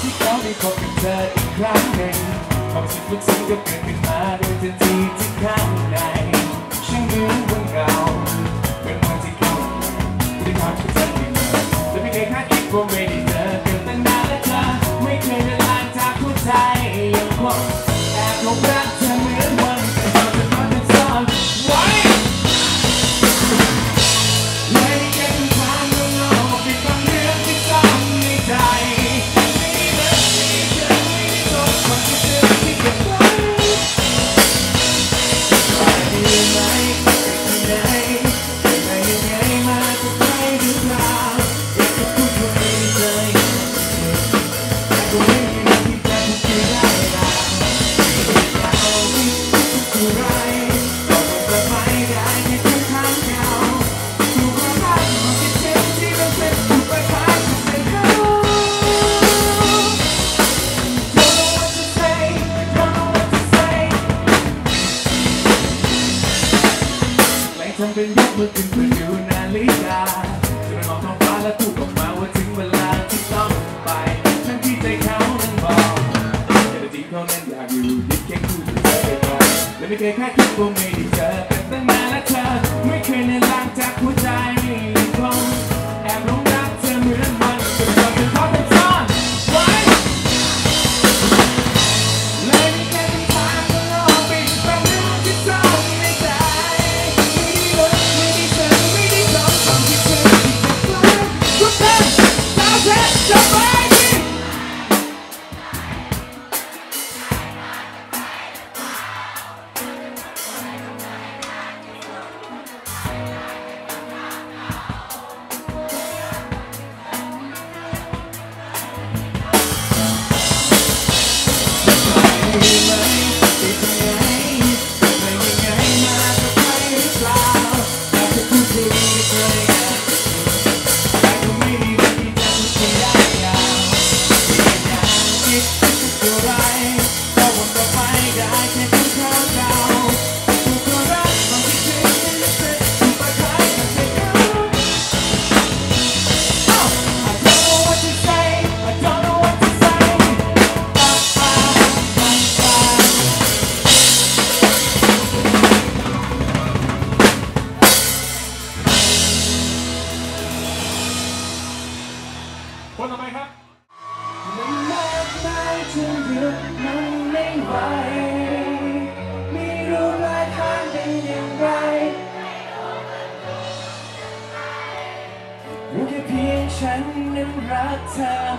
ที่เขาได้พบกับเธออีกครั้งหนึ่งความสุขลึกสิ่งก็เกิดขึ้นมาโดยทันทีที่ข้างในช่างเหมือนวันเก่าเป็นวันที่เขาได้ทำให้เธอได้เจอและไม่เคยคาดอีกว่าไมนได้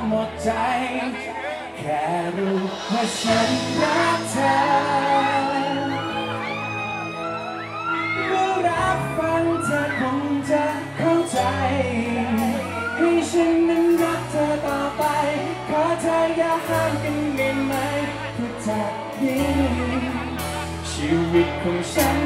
หมดใจ แค่รู้ว่าฉันรักเธอเมื่อรับฟังเธอคงจะเข้าใจ ให้ฉันนั้นรักเธอต่อไป ขอเธออย่าห้ามกันได้ไหมเพื่อจากนี้ชีวิตของฉัน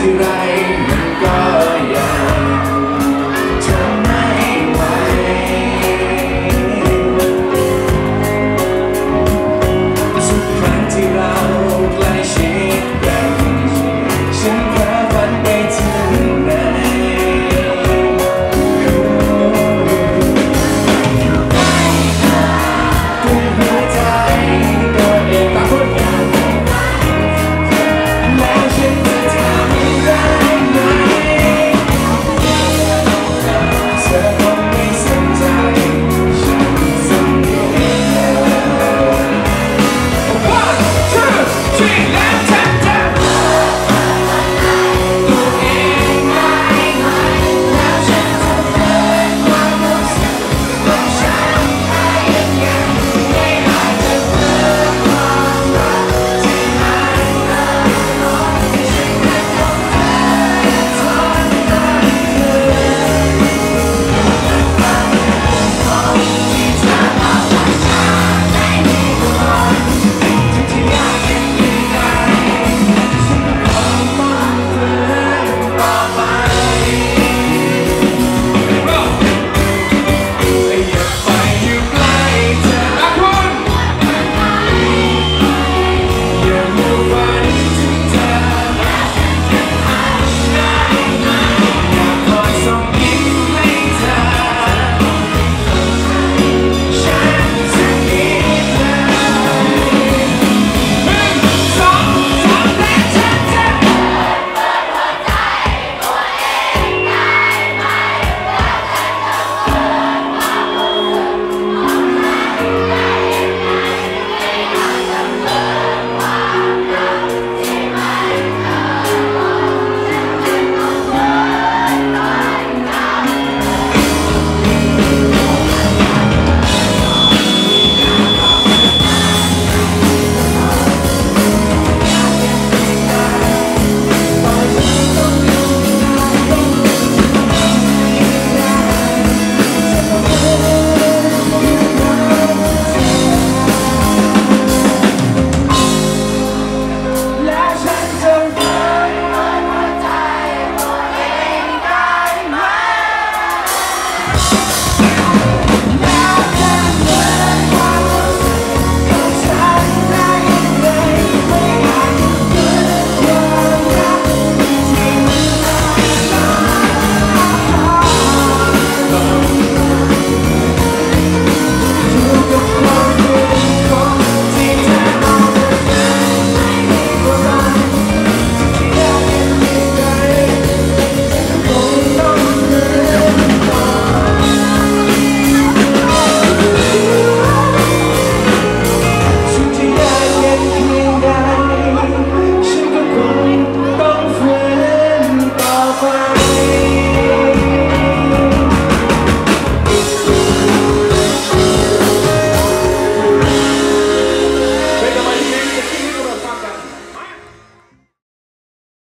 ที่ไรมันก็